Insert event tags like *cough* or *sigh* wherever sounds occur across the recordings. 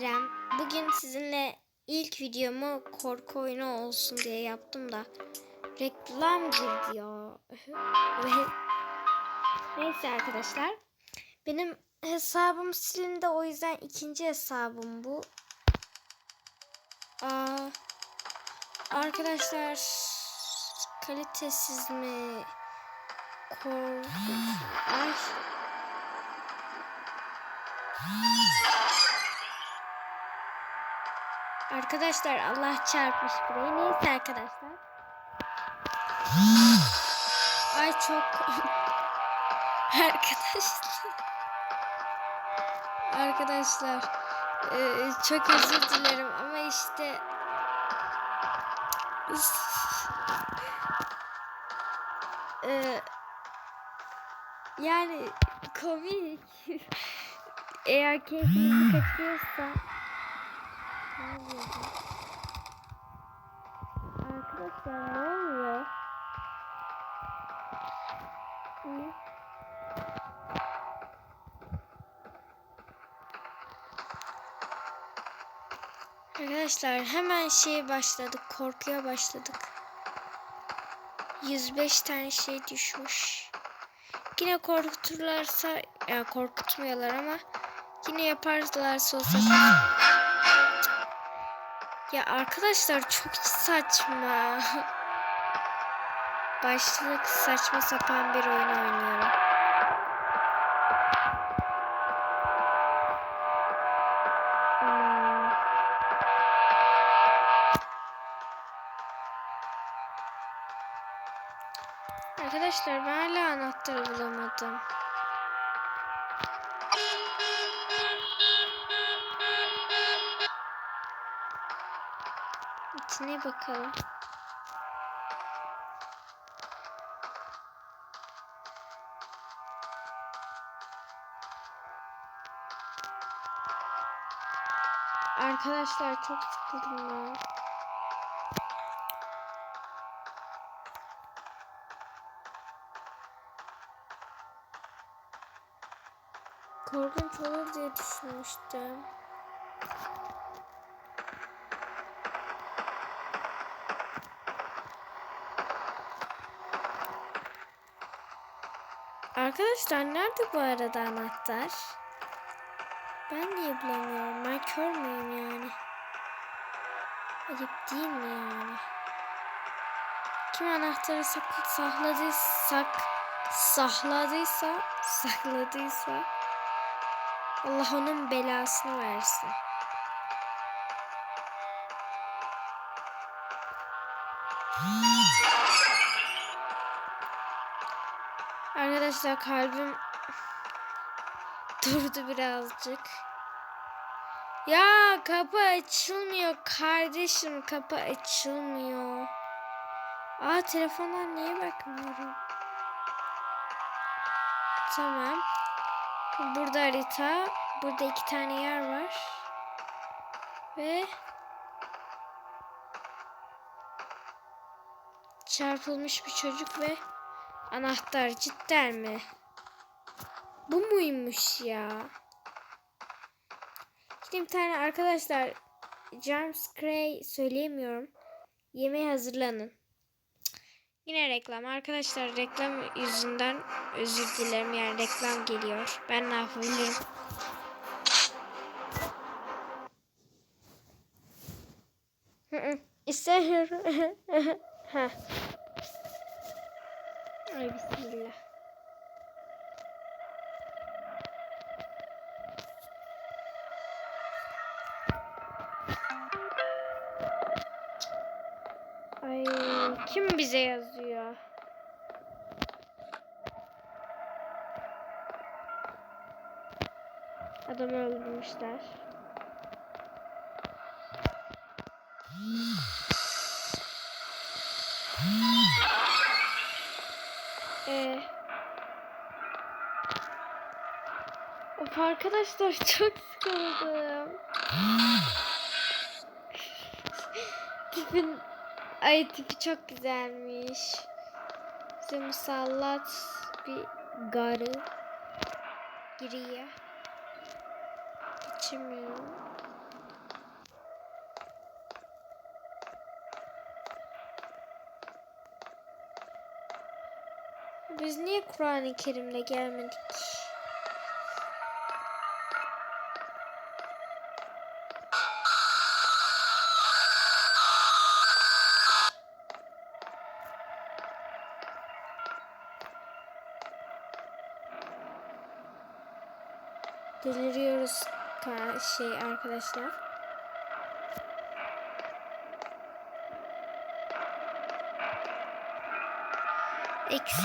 İrem. Bugün sizinle ilk videomu korku oyunu olsun diye yaptım da reklam girdi ya. *laughs* Neyse arkadaşlar. Benim hesabım silindi o yüzden ikinci hesabım bu. Aa, arkadaşlar kalitesiz mi? Korkunç. Ay. Arkadaşlar Allah çarpmış burayı. Neyse arkadaşlar. Ay çok *laughs* arkadaşlar arkadaşlar eee, çok özür dilerim ama işte Eee, *laughs* yani komik *laughs* eğer keyfinizi bu? Arkadaşlar ne oluyor? Hı? Arkadaşlar hemen şeye başladık. Korkuya başladık. 105 tane şey düşmüş. Yine korkuturlarsa ya korkutmuyorlar ama yine yaparlarsa olsa ya arkadaşlar çok saçma. *laughs* Başlık saçma sapan bir oyun oynuyorum. Hmm. Arkadaşlar ben hala anahtarı bulamadım. İçine bakalım. Arkadaşlar çok sıkıldım ya. Korkunç olur diye düşünmüştüm. Arkadaşlar nerede bu arada anahtar? Ben niye bulamıyorum? Ben kör müyüm yani? Ayıp değil mi yani? Kim anahtarı sak sakladıysa sakladıysa sakladıysa Allah onun belasını versin. Arkadaşlar kalbim durdu birazcık. Ya kapı açılmıyor kardeşim kapı açılmıyor. Aa telefondan niye bakmıyorum? Tamam. Burada harita. Burada iki tane yer var. Ve çarpılmış bir çocuk ve anahtar cidden mi? Bu muymuş ya? Şimdi bir tane arkadaşlar James Gray söyleyemiyorum. Yemeğe hazırlanın. Yine reklam. Arkadaşlar reklam yüzünden özür dilerim. Yani reklam geliyor. Ben ne yapabilirim? İstemiyorum. *laughs* Ay bismillah. Ay kim bize yazıyor? Adamı öldürmüşler. Ee, of arkadaşlar *laughs* çok sıkıldım. *laughs* Tipin ay tipi çok güzelmiş. Bize musallat bir garı giriyor. Geçemiyorum. Biz niye Kur'an-ı Kerim'le gelmedik? Deliriyoruz şey arkadaşlar. Eksik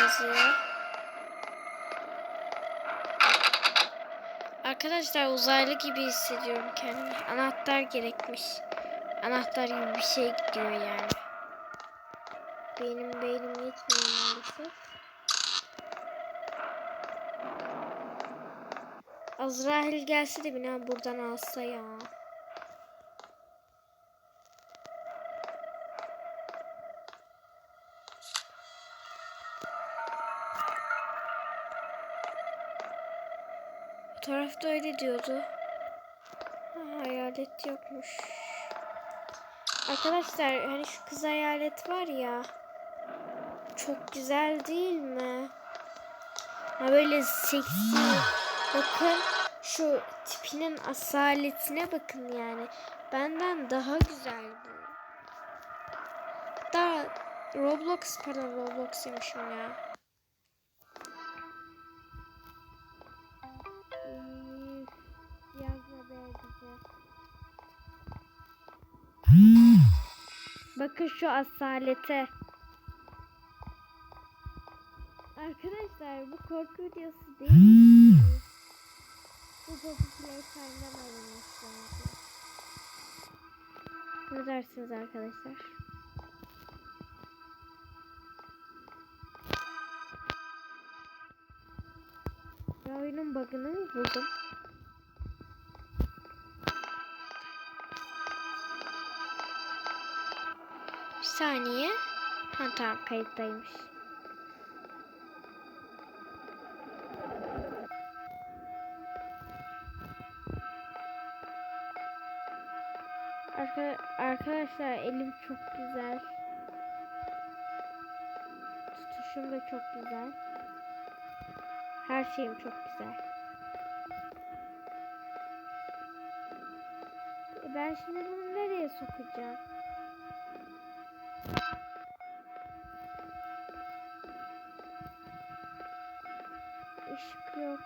yazıyor. Arkadaşlar uzaylı gibi hissediyorum kendimi. Anahtar gerekmiş. Anahtar gibi bir şey gidiyor yani. Benim beynim yetmiyor maalesef. Azrail gelse de beni buradan alsa ya. Fotoğrafta öyle diyordu. Ha, hayalet yokmuş. Arkadaşlar hani şu kız hayalet var ya. Çok güzel değil mi? Ha böyle seksi. Bakın şu tipinin asaletine bakın yani. Benden daha güzel bu. Daha Roblox pardon Roblox demişim ya. Bakın şu asalete. Arkadaşlar bu korku videosu değil. Bu Poppy Playtime'dan alınmış bence. Ne dersiniz arkadaşlar? Ya oyunun bug'ını mı buldum? Bir saniye. Ha tamam kayıttaymış. Arka, arkadaşlar elim çok güzel. Tutuşum da çok güzel. Her şeyim çok güzel. E ben şimdi bunu nereye sokacağım? Işık yok.